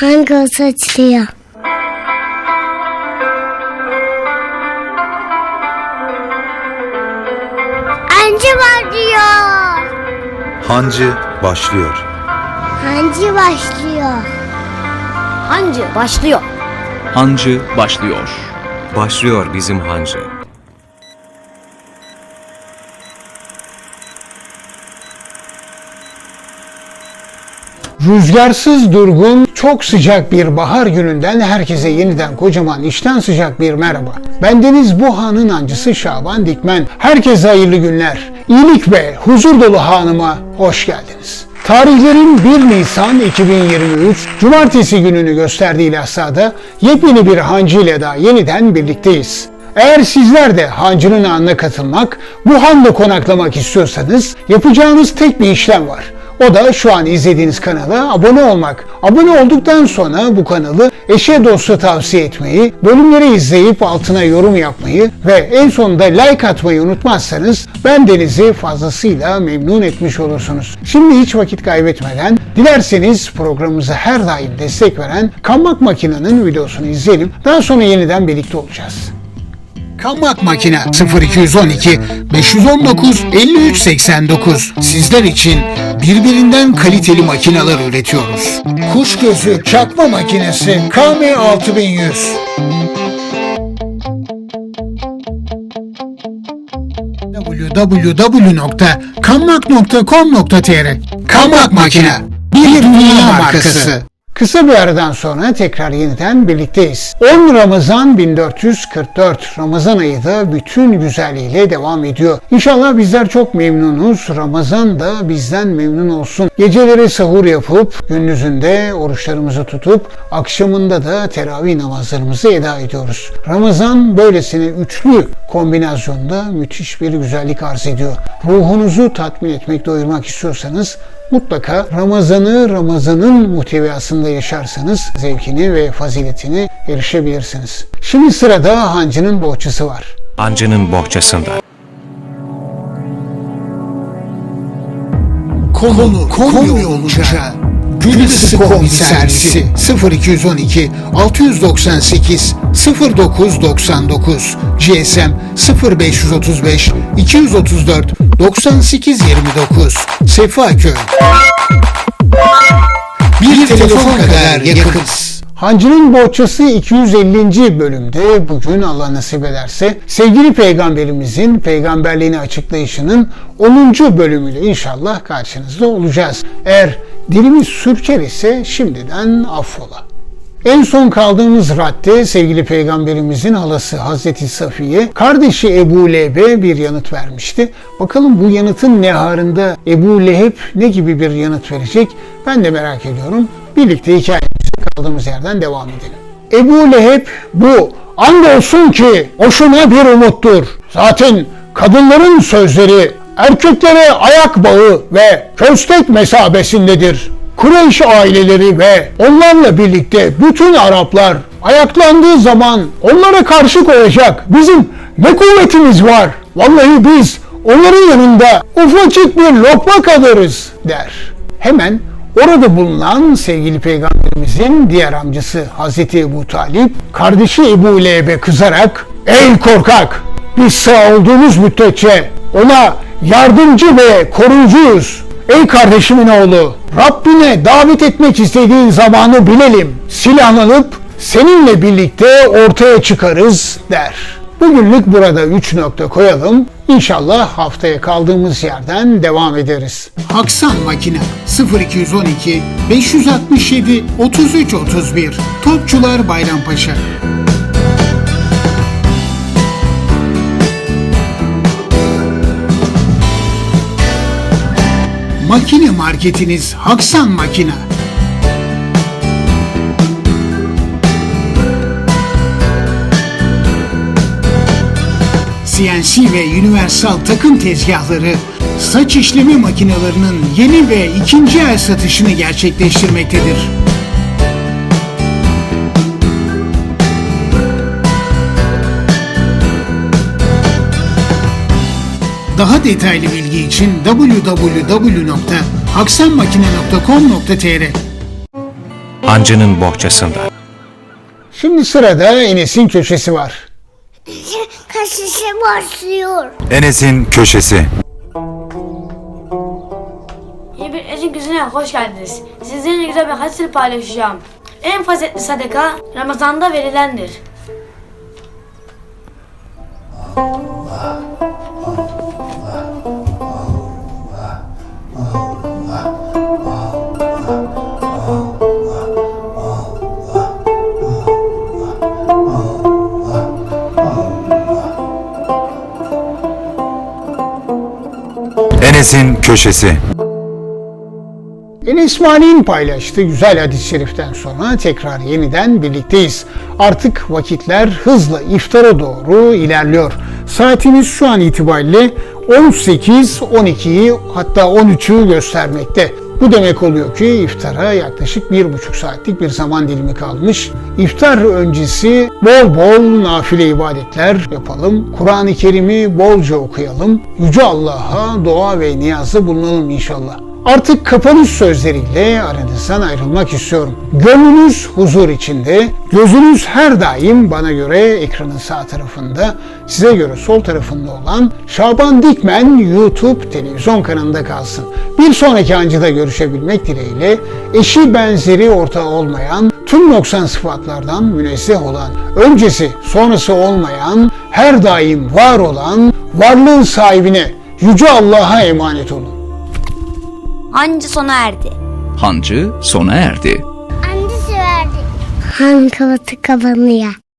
Hangisi açılıyor? Hancı var diyor. Hancı başlıyor. Hancı başlıyor. Hancı başlıyor. Hancı başlıyor. Başlıyor bizim hancı. Rüzgarsız durgun, çok sıcak bir bahar gününden herkese yeniden kocaman işten sıcak bir merhaba. Bendeniz bu hanın ancısı Şaban Dikmen. Herkese hayırlı günler. İyilik ve huzur dolu hanıma hoş geldiniz. Tarihlerin 1 Nisan 2023 Cumartesi gününü gösterdiği Lahsa'da yepyeni bir hancı ile daha yeniden birlikteyiz. Eğer sizler de hancının anına katılmak, bu handa konaklamak istiyorsanız yapacağınız tek bir işlem var. O da şu an izlediğiniz kanala abone olmak. Abone olduktan sonra bu kanalı eşe dosta tavsiye etmeyi, bölümleri izleyip altına yorum yapmayı ve en sonunda like atmayı unutmazsanız ben denizi fazlasıyla memnun etmiş olursunuz. Şimdi hiç vakit kaybetmeden dilerseniz programımıza her daim destek veren Kammak Makina'nın videosunu izleyelim. Daha sonra yeniden birlikte olacağız. Kammak Makine 0212 519 53 89 sizler için birbirinden kaliteli makineler üretiyoruz. Kuş gözü çakma makinesi KM6100 www.kammak.com.tr Kammak Makine bir dünya markası. Kısa bir aradan sonra tekrar yeniden birlikteyiz. 10 Ramazan 1444 Ramazan ayı da bütün güzelliğiyle devam ediyor. İnşallah bizler çok memnunuz. Ramazan da bizden memnun olsun. Geceleri sahur yapıp gündüzünde oruçlarımızı tutup akşamında da teravih namazlarımızı eda ediyoruz. Ramazan böylesine üçlü kombinasyonda müthiş bir güzellik arz ediyor. Ruhunuzu tatmin etmek, doyurmak istiyorsanız mutlaka Ramazan'ı Ramazan'ın muhteviyasında yaşarsanız zevkini ve faziletini erişebilirsiniz. Şimdi sırada hancının bohçası var. Hancının bohçasında. Konu Konya olunca Gülüsı Komi servisi 0212 698 0999 GSM 0535 234 9829 Sefaköy Bir telefon kadar yakınız. Hancı'nın bohçası 250. bölümde bugün Allah nasip ederse sevgili peygamberimizin peygamberliğini açıklayışının 10. bölümüyle inşallah karşınızda olacağız. Eğer dilimiz sürçer ise şimdiden affola. En son kaldığımız radde sevgili peygamberimizin halası Hazreti Safiye, kardeşi Ebu Leheb'e bir yanıt vermişti. Bakalım bu yanıtın neharında Ebu Leheb ne gibi bir yanıt verecek ben de merak ediyorum. Birlikte hikayemize kaldığımız yerden devam edelim. Ebu Leheb bu andolsun ki hoşuna bir umuttur. Zaten kadınların sözleri erkeklere ayak bağı ve köstek mesabesindedir. Kureyş aileleri ve onlarla birlikte bütün Araplar ayaklandığı zaman onlara karşı koyacak bizim ne kuvvetimiz var. Vallahi biz onların yanında ufacık bir lokma kadarız der. Hemen orada bulunan sevgili peygamberimizin diğer amcası Hazreti Ebu Talip kardeşi Ebu Leheb'e kızarak Ey korkak! Biz sağ olduğumuz müddetçe ona yardımcı ve koruyucuyuz. Ey kardeşimin oğlu, Rabbine davet etmek istediğin zamanı bilelim. Silahlanıp seninle birlikte ortaya çıkarız der. Bugünlük burada 3 nokta koyalım. İnşallah haftaya kaldığımız yerden devam ederiz. Haksan Makine 0212 567 33 31 Topçular Bayrampaşa Makine marketiniz Haksan Makine. CNC ve Universal takım tezgahları, saç işleme makinelerinin yeni ve ikinci el satışını gerçekleştirmektedir. Daha detaylı bilgi için www.haksanmakine.com.tr Hancının bohçasında. Şimdi sırada Enes'in köşesi var. Kaşışı başlıyor. Enes'in köşesi. Yeni bir Esin Güzine hoş geldiniz. Sizinle güzel bir hadis paylaşacağım. En faziletli sadaka Ramazan'da verilendir. Enes'in köşesi. Enes Mali'nin paylaştığı güzel hadis-i şeriften sonra tekrar yeniden birlikteyiz. Artık vakitler hızla iftara doğru ilerliyor. Saatimiz şu an itibariyle 18, 12'yi hatta 13'ü göstermekte. Bu demek oluyor ki iftara yaklaşık bir buçuk saatlik bir zaman dilimi kalmış. İftar öncesi bol bol nafile ibadetler yapalım. Kur'an-ı Kerim'i bolca okuyalım. Yüce Allah'a dua ve niyazda bulunalım inşallah. Artık kapanış sözleriyle aranızdan ayrılmak istiyorum. Gönlünüz huzur içinde, gözünüz her daim bana göre ekranın sağ tarafında, size göre sol tarafında olan Şaban Dikmen YouTube televizyon kanalında kalsın. Bir sonraki ancıda görüşebilmek dileğiyle eşi benzeri ortağı olmayan, tüm noksan sıfatlardan münezzeh olan, öncesi sonrası olmayan, her daim var olan, varlığın sahibine, Yüce Allah'a emanet olun. Hancı sona erdi. Hancı sona erdi. Anne severdi. Han kavatı kapanıyor.